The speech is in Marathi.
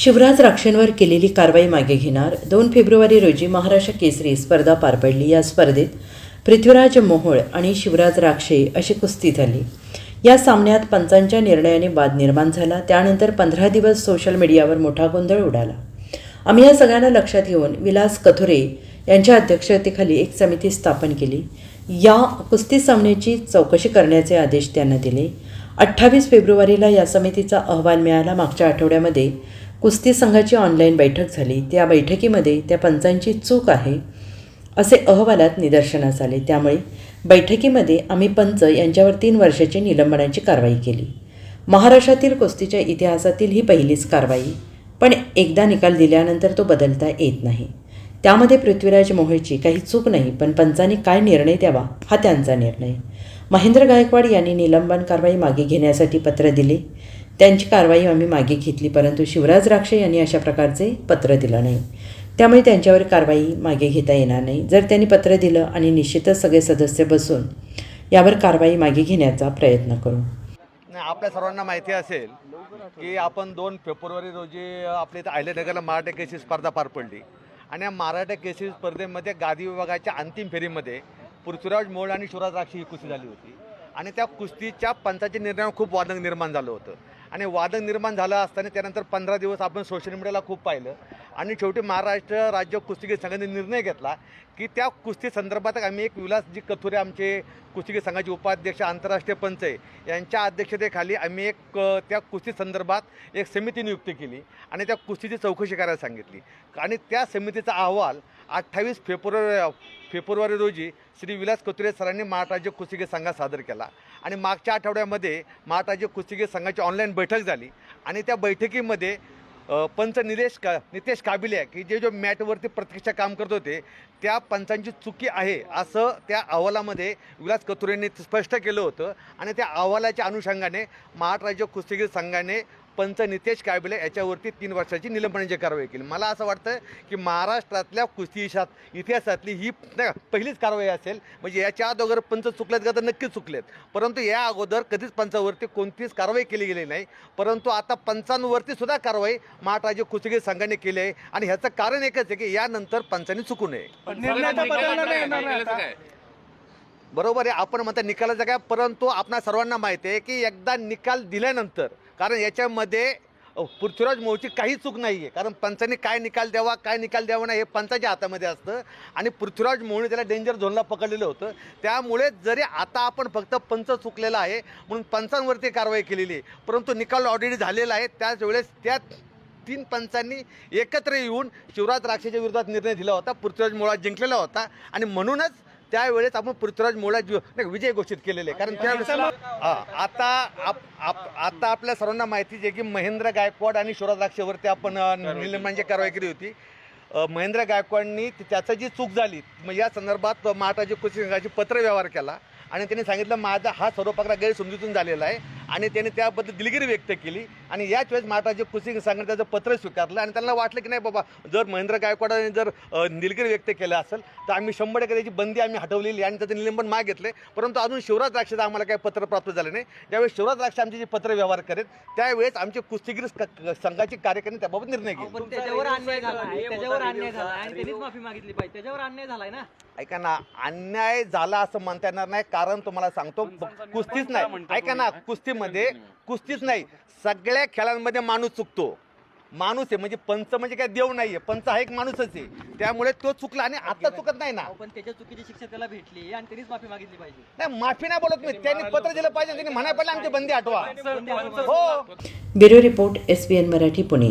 शिवराज राक्षेंवर केलेली कारवाई मागे घेणार. दोन फेब्रुवारी रोजी महाराष्ट्र केसरी स्पर्धा पार पडली. या स्पर्धेत पृथ्वीराज मोहोळ आणि शिवराज राक्षे अशी कुस्ती झाली. या सामन्यात पंचांच्या निर्णयाने वाद निर्माण झाला. त्यानंतर पंधरा दिवस सोशल मीडियावर मोठा गोंधळ उडाला. आम्ही या सगळ्यांना लक्षात घेऊन विलास कथोरे यांच्या अध्यक्षतेखाली एक समिती स्थापन केली. या कुस्ती सामन्याची चौकशी करण्याचे आदेश त्यांना दिले. अठ्ठावीस फेब्रुवारीला या समितीचा अहवाल मिळाला. मागच्या आठवड्यामध्ये कुस्ती संघाची ऑनलाईन बैठक झाली. त्या बैठकीमध्ये त्या पंचांची चूक आहे असे अहवालात निदर्शनास आले. त्यामुळे बैठकीमध्ये आम्ही पंच यांच्यावर तीन वर्षाची निलंबनाची कारवाई केली. महाराष्ट्रातील कुस्तीच्या इतिहासातील ही पहिलीच कारवाई पण एकदा निकाल दिल्यानंतर तो बदलता येत नाही. त्यामध्ये पृथ्वीराज मोहोळची काही चूक नाही पण पंचांनी काय निर्णय द्यावा हा त्यांचा निर्णय. महेंद्र गायकवाड यांनी निलंबन कारवाई मागे घेण्यासाठी पत्र दिले. त्यांची कारवाई आम्ही मागे घेतली परंतु शिवराज राक्षे यांनी अशा प्रकारचे पत्र दिलं नाही. त्यामुळे त्यांच्यावर कारवाई मागे घेता येणार नाही. जर त्यांनी पत्र दिलं आणि निश्चितच सगळे सदस्य बसून यावर कारवाई मागे घेण्याचा प्रयत्न करू. आपल्या सर्वांना माहिती असेल की आपण दोन फेब्रुवारी रोजी आपल्या इथं अहिल्यानगरला मराठा केसरी स्पर्धा पार पडली. आणि या मराठा केसरी स्पर्धेमध्ये गादी विभागाच्या अंतिम फेरीमध्ये पृथ्वीराज मोळ आणि शिवराज राक्षी ही कुस्ती झाली होती. आणि त्या कुस्तीच्या पंचाच्या निर्णयावर खूप वादक निर्माण झालं होतं. आणि वादक निर्माण झालं असताना त्यानंतर पंधरा दिवस आपण सोशल मीडियाला खूप पाहिलं. आणि शेवटी महाराष्ट्र राज्य कुस्तीगीर संघाने निर्णय घेतला की त्या कुस्ती संदर्भात आम्ही एक विलासजी कथुरे आमचे कुस्तीगीर संघाचे उपाध्यक्ष आंतरराष्ट्रीय पंच आहे. यांच्या अध्यक्षतेखाली आम्ही एक त्या कुस्ती संदर्भात एक समिती नियुक्त केली आणि त्या कुस्तीची चौकशी करायला सांगितली. आणि त्या समितीचा अहवाल अठ्ठावीस फेब्रुवारी फेब्रुवारी रोजी श्री विलास कथुरे सरांनी महाराष्ट्र कुस्तीगीर संघात सादर केला. आणि मागच्या आठवड्यामध्ये महाराष्ट्र कुस्तीगीर संघाची ऑनलाईन बैठक झाली आणि त्या बैठकीमध्ये पंच निलेश का नितेश काबिले की जे जो मॅटवरती प्रत्यक्ष काम करत होते त्या पंचांची चुकी आहे असं त्या अहवालामध्ये विलास कथुरेंनी स्पष्ट केलं होतं. आणि त्या अहवालाच्या अनुषंगाने महाराष्ट्र राज्य कुस्तीगीर संघाने पंच नितेश काबिले याच्यावरती तीन वर्षाची निलंबनाची कारवाई केली. मला असं वाटतं की महाराष्ट्रातल्या कुस्ती इशात इतिहासातली ही नाही पहिलीच कारवाई असेल. म्हणजे याच्या अगोदर पंच चुकलेत का तर नक्कीच चुकलेत. परंतु या अगोदर कधीच पंचावरती कोणतीच कारवाई केली गेली नाही. परंतु आता पंचांवरती सुद्धा कारवाई महाराष्ट्र कुस्तीगीर संघाने केली आहे. आणि ह्याचं कारण एकच आहे की यानंतर पंचांनी चुकू नये. बरोबर आहे. आपण म्हणता निकालाचा काय? परंतु आपणा सर्वांना माहिती आहे की एकदा निकाल दिल्यानंतर कारण याच्यामध्ये पृथ्वीराज मोहची काही चूक नाही आहे कारण पंचांनी काय निकाल द्यावा काय निकाल द्यावा नाही हे पंचाच्या हातामध्ये असतं. आणि पृथ्वीराज मोहने त्याला डेंजर झोनला पकडलेलं होतं. त्यामुळे जरी आता आपण फक्त पंच चुकलेला आहे म्हणून पंचांवरती कारवाई केलेली आहे. परंतु निकाल ऑलरेडी झालेला आहे. त्याच वेळेस त्या तीन पंचांनी एकत्र येऊन शिवराज राक्षेच्या विरोधात निर्णय दिला होता. पृथ्वीराज मोळा जिंकलेला होता. आणि म्हणूनच त्यावेळेस आपण पृथ्वीराज मोळा जी- नाही, विजय घोषित केलेले. कारण त्यावेळेस आता आप- आप- आता आपल्या सर्वांना माहितीच आहे की महेंद्र गायकवाड आणि शिवराज राक्षेवरती आपण निलंबनाची कारवाई केली. होती महेंद्र गायकवाडनी त्याचं जी चूक झाली मग या संदर्भात महाराष्ट्राचे कृषी संघाची पत्र व्यवहार केला आणि त्यांनी सांगितलं माझा हा सर्व प्रकार गैरसमजुतीतून झालेला आहे. आणि त्यांनी त्याबद्दल दिलगिरी व्यक्त केली. आणि याच वेळेस महाराष्ट्राचे कृषी संघाने त्याचं पत्र स्वीकारलं आणि त्यांना वाटलं की नाही बाबा जर महेंद्र गायकवाडाने जर दिलगिरी व्यक्त केलं असेल तर आम्ही शंभर टक्के त्याची बंदी आम्ही हटवलेली आणि त्याचं निलंबन माग घेतले परंतु अजून शिवराज राक्षेचं आम्हाला काही पत्र प्राप्त झालं नाही. ज्यावेळेस शिवराज राक्ष आमचे जे पत्र व्यवहार करेत त्यावेळेस आमचे कुस्तीगीर संघाची कार्यकारिणी त्याबाबत निर्णय घेईल पण त्याच्यावर अन्याय झाला. आहे त्याच्यावर अन्याय झाला. आणि त्यांनीच माफी मागितली पाहिजे. त्याच्यावर अन्याय झालाय ना? ऐका ना अन्याय झाला असं म्हणता येणार नाही. कारण तुम्हाला सांगतो कुस्तीच नाही. ऐका ना कुस्तीमध्ये कुस्तीच नाही. सगळ्या खेळांमध्ये माणूस चुकतो. माणूस आहे म्हणजे पंच म्हणजे काय देव नाहीये. पंच हा एक माणूसच आहे. त्यामुळे तो चुकला आणि आता चुकत नाही ना. पण त्याच्या चुकीची शिक्षा त्याला भेटली आणि त्यांनीच माफी मागितली पाहिजे. नाही माफी नाही बोलत मी. त्यांनी पत्र दिलं पाहिजे त्यांनी म्हणायला पाहिजे आमची बंदी हटवा. हो. Bureau report S B N Marathi Pune.